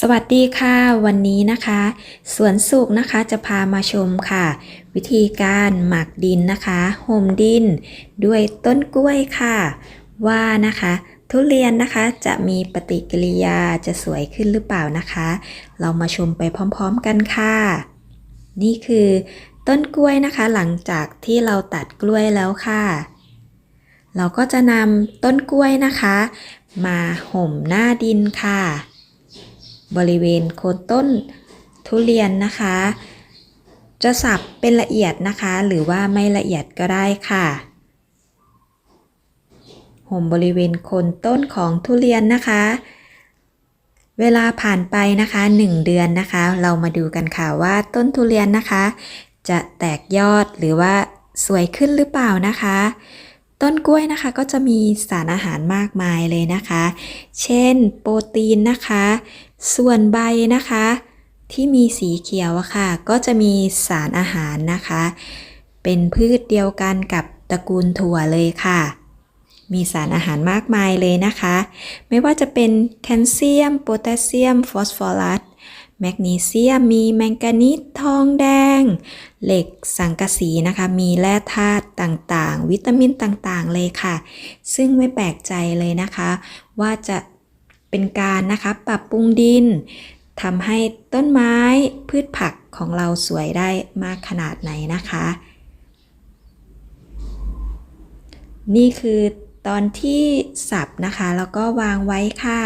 สวัสดีค่ะวันนี้นะคะสวนสุขนะคะจะพามาชมค่ะ วิธีการหมักดินนะคะห่มดิน ด้วยต้นกล้วยค่ะ ว่านะคะ ทุเรียนนะคะจะมีปฏิกิริยาจะสวยขึ้นหรือเปล่านะคะ เรามาชมไปพร้อมๆกันค่ะ นี่คือต้นกล้วยนะคะ หลังจากที่เราตัดกล้วยแล้วค่ะ เราก็จะนำต้นกล้วยนะคะ มาห่มหน้าดินค่ะ บริเวณโคนต้นทุเรียนนะคะ จะสับเป็นละเอียดนะคะ หรือว่าไม่ละเอียดก็ได้ค่ะห่มบริเวณโคนต้นของทุเรียนนะคะ เวลาผ่านไปนะคะ 1 เดือนนะคะ เรามาดูกันค่ะว่าต้นทุเรียนนะคะ จะแตกยอดหรือว่าสวยขึ้นหรือเปล่านะคะ ต้นกล้วยนะคะก็จะมีสารอาหารมากมายเลยนะคะ เช่น โปรตีนนะคะ ส่วนใบนะคะ ที่มีสีเขียวอะค่ะ ก็จะมีสารอาหารนะคะ เป็นพืชเดียวกันกับตระกูลถั่วเลยค่ะ มีสารอาหารมากมายเลยนะคะ ไม่ว่าจะเป็นแคลเซียม โพแทสเซียม ฟอสฟอรัส แมกนีเซียมมีแมงกานีสทองแดง เหล็กสังกะสีนะคะ มีแร่ธาตุต่างๆ วิตามินต่างๆ เลยค่ะ ซึ่งไม่แปลกใจเลยนะคะ ว่าจะเป็นการนะคะปรับปรุงดินทำให้ต้นไม้พืชผักของเราสวยได้มากขนาดไหนนะคะ นี่คือตอนที่สับนะคะ แล้วก็วางไว้ค่ะ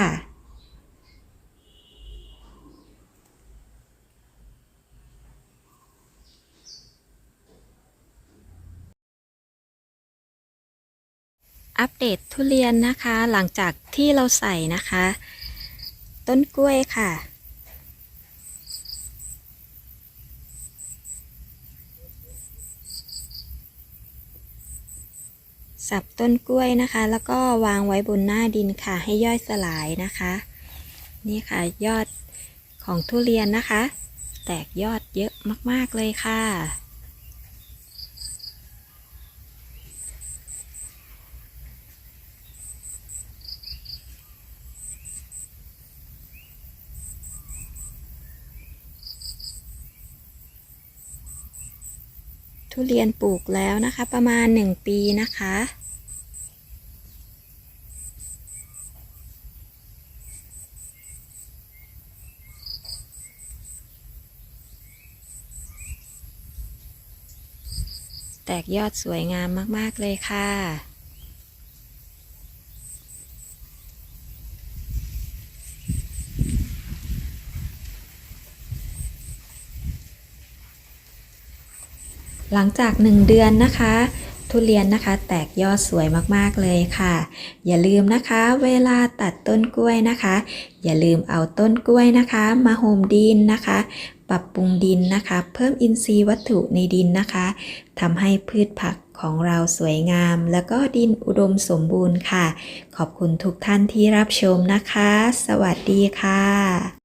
อัปเดตทุเรียนนะคะ หลังจากที่เราใส่นะคะ ต้นกล้วยค่ะ สับต้นกล้วยนะคะ แล้วก็วางไว้บนหน้าดินค่ะ ให้ย่อยสลายนะคะ นี่ค่ะยอดของทุเรียนนะคะ แตกยอดเยอะมาก ๆ เลยค่ะ ทุเรียนปลูกแล้วนะคะ ประมาณ 1 ปีนะคะ แตกยอดสวยงามมาก ๆ เลยค่ะ หลังจาก 1 เดือนนะคะ ทุเรียนนะคะ แตกยอดสวยมากๆเลยค่ะ อย่าลืมนะคะ เวลาตัดต้นกล้วยนะคะ อย่าลืมเอาต้นกล้วยนะคะ มาโฮมดินนะคะ ปรับปรุงดินนะคะ เพิ่มอินทรีย์วัตถุในดินนะคะทำให้พืชผักของเราสวยงาม แล้วก็ดินอุดมสมบูรณ์ค่ะ ขอบคุณทุกท่านที่รับชมนะคะ สวัสดีค่ะ